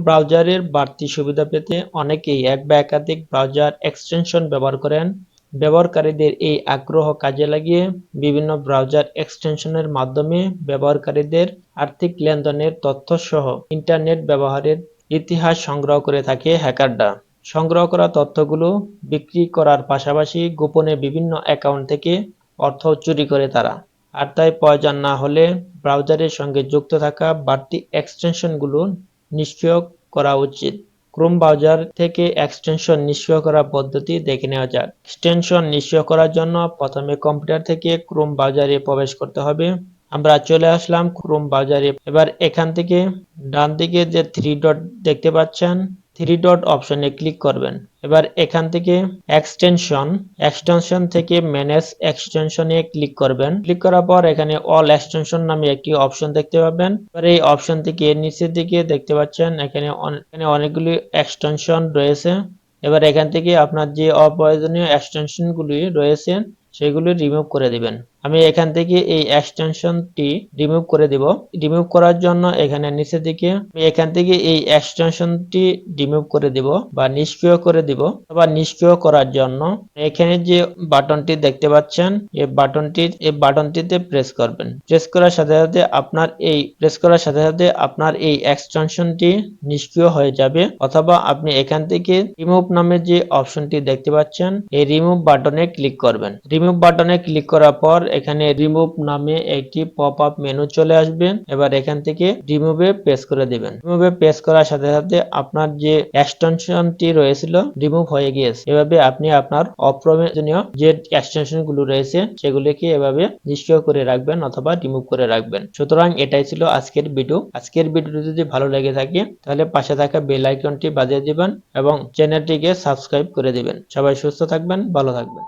ব্রাউজারের বাড়তি সুবিধা পেতে অনেকেই এক বা একাধিক ব্রাউজার এক্সটেনশন ব্যবহার করেন। ব্যবহারকারীদের এই আগ্রহ কাজে লাগিয়ে বিভিন্ন ব্রাউজার এক্সটেনশনের মাধ্যমে ব্যবহারকারীদের আর্থিক লেনদেনের তথ্য সহ ইন্টারনেট ব্যবহারের ইতিহাস সংগ্রহ করে থাকে হ্যাকাররা। সংগ্রহ করা তথ্যগুলো বিক্রি করার পাশাপাশি গোপনে বিভিন্ন অ্যাকাউন্ট থেকে অর্থ চুরি করে তারা। আর তাই প্রয়োজন না হলে ব্রাউজারের সঙ্গে যুক্ত থাকা বাড়তি এক্সটেনশনগুলো নিষ্ক্রিয় করা উচিত। ক্রোম ব্রাউজার থেকে এক্সটেনশন নিষ্ক্রিয় করার পদ্ধতি দেখে নেওয়া যাক। এক্সটেনশন নিষ্ক্রিয় করার জন্য প্রথমে কম্পিউটার থেকে ক্রোম ব্রাউজারে প্রবেশ করতে হবে। আমরা চলে আসলাম ক্রোম ব্রাউজারে। এবার এখান থেকে ডান দিকে যে থ্রি ডট দেখতে পাচ্ছেন থ্রি ডট অপশনে ক্লিক করবেন। এবার এখান থেকে এক্সটেনশন এক্সটেনশন থেকে ম্যানেজ এক্সটেনশনে ক্লিক করবেন। ক্লিক করার পর এখানে অল এক্সটেনশন নামে একটি অপশন দেখতে পাবেন। এবার এই অপশন থেকে নিচের দিকে দেখতে পাচ্ছেন, এখানে এখানে অনেকগুলি এক্সটেনশন রয়েছে। এবার এখান থেকে আপনার যে অপ্রয়োজনীয় এক্সটেনশনগুলি রয়েছে, সেগুলি রিমুভ করে দিবেন। আমি এখান থেকে এই এক্সটেনশনটি রিমুভ করে দিব। রিমুভ করার জন্য এখানে নিচে দিকে আমি এখান থেকে এই এক্সটেনশনটি রিমুভ করে দিব বা নিষ্ক্রিয় করে দিব বা নিষ্ক্রিয় করার জন্য। এখানে যে বাটনটি দেখতে পাচ্ছেন, এই বাটনটি এই বাটনটিতে প্রেস করবেন। প্রেস করার সাথে সাথে আপনার এই প্রেস করার সাথে সাথে আপনার এই এক্সটেনশনটি নিষ্ক্রিয় হয়ে যাবে। অথবা আপনি এখান থেকে রিমুভ নামে যে অপশনটি দেখতে পাচ্ছেন, এই রিমুভ বাটনে ক্লিক করবেন। রিমুভ বাটনে ক্লিক করার পর এখানে রিমুভ নামে একটি পপ আপ মেনু চলে আসবে। এবার এখান থেকে রিমুভে প্রেস করে দিবেন। রিমুভে প্রেস করার সাথে সাথে আপনার যে এক্সটেনশনটি রয়েছিল রিমুভ হয়ে গিয়েছে। এভাবে আপনি আপনার অপ্রয়োজনীয় যে এক্সটেনশনগুলো রয়েছে, সেগুলিকে এভাবে নিষ্ক্রিয় করে রাখবেন অথবা রিমুভ করে রাখবেন। সুতরাং এটাই ছিল আজকের ভিডিও আজকের ভিডিওটি যদি ভালো লেগে থাকে, তাহলে পাশে থাকা বেল আইকনটি বাজিয়ে দিবেন এবং চ্যানেলটিকে সাবস্ক্রাইব করে দিবেন। সবাই সুস্থ থাকবেন, ভালো থাকবেন।